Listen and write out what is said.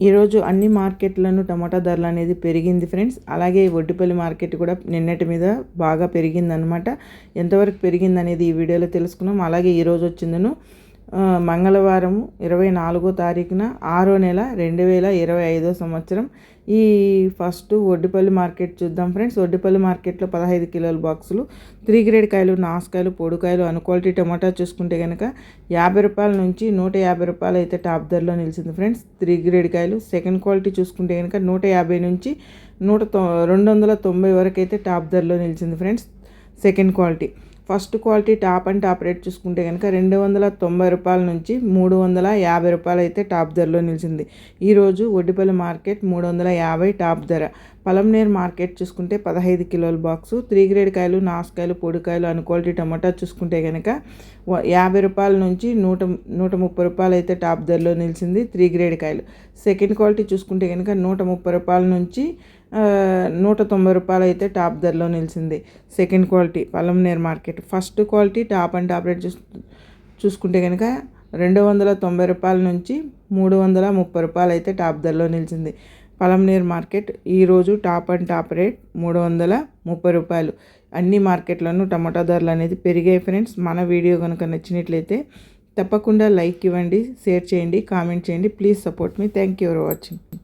ఈరోజు అన్ని మార్కెట్లను టమాటా ధరలు అనేది పెరిగింది ఫ్రెండ్స్. అలాగే ఒడ్డుపల్లి మార్కెట్ కూడా నిన్నటి మీద బాగా పెరిగిందనమాట ఎంతవరకు పెరిగింది అనేది ఈ వీడియోలో తెలుసుకున్నాం అలాగే ఈరోజు వచ్చిందను మంగళవారం ఇరవై నాలుగో తారీఖున ఆరో నెల రెండు వేల ఇరవై ఐదో సంవత్సరం ఈ ఫస్ట్ ఒడ్డిపల్లి మార్కెట్ చూద్దాం ఫ్రెండ్స్. ఒడ్డిపల్లి మార్కెట్లో పదహైదు కిలోల బాక్సులు త్రీ గ్రేడ్ కాయలు నాసుకాయలు పొడికాయలు అను క్వాలిటీ టమాటా చూసుకుంటే కనుక యాభై రూపాయల నుంచి నూట యాభై రూపాయలు అయితే టాప్ ధరలో నిలిచింది ఫ్రెండ్స్. త్రీ గ్రేడ్ కాయలు సెకండ్ క్వాలిటీ చూసుకుంటే కనుక నూట యాభై నుంచి నూట రెండు వందల తొంభై వరకు అయితే టాప్ ధరలో నిలిచింది friends. Second quality first quality top and top rate చూసుకుంటే కనుక రెండు వందల తొంభై రూపాయల నుంచి మూడు వందల యాభై రూపాయలు అయితే టాప్ ధరలో నిలిచింది. ఈరోజు ఒడ్డిపల్లి మార్కెట్ మూడు వందల యాభై టాప్ ధర. పలంనేర్ మార్కెట్ చూసుకుంటే పదహైదు కిలోల బాక్సు. త్రీ గ్రేడ్ కాయలు నాసుకాయలు పొడికాయలు అను క్వాలిటీ టమాటా చూసుకుంటే కనుక యాభై రూపాయల నుంచి నూట నూట ముప్పై రూపాయలు అయితే టాప్ ధరలో నిలిచింది త్రీ గ్రేడ్ కాయలు. సెకండ్ క్వాలిటీ చూసుకుంటే కనుక నూట ముప్పై రూపాయల నుంచి నూట తొంభై రూపాయలు అయితే టాప్ ధరలో నిలిచింది. Second quality Palamaner market first quality top and top rate చూసు చూసుకుంటే కనుక రెండు వందల తొంభై రూపాయల నుంచి మూడు వందల ముప్పై రూపాయలు అయితే టాప్ ధరలో నిలిచింది. పలంనేర్ మార్కెట్ ఈరోజు టాప్ అండ్ టాప్ రేట్ మూడు వందల ముప్పై రూపాయలు. అన్ని మార్కెట్లను టమాటా ధరలు అనేది పెరిగాయి ఫ్రెండ్స్. మన వీడియో కనుక నచ్చినట్లయితే తప్పకుండా లైక్ ఇవ్వండి షేర్ చేయండి కామెంట్ చేయండి. ప్లీజ్ సపోర్ట్ మీ థ్యాంక్ యూ ఫర్ వాచింగ్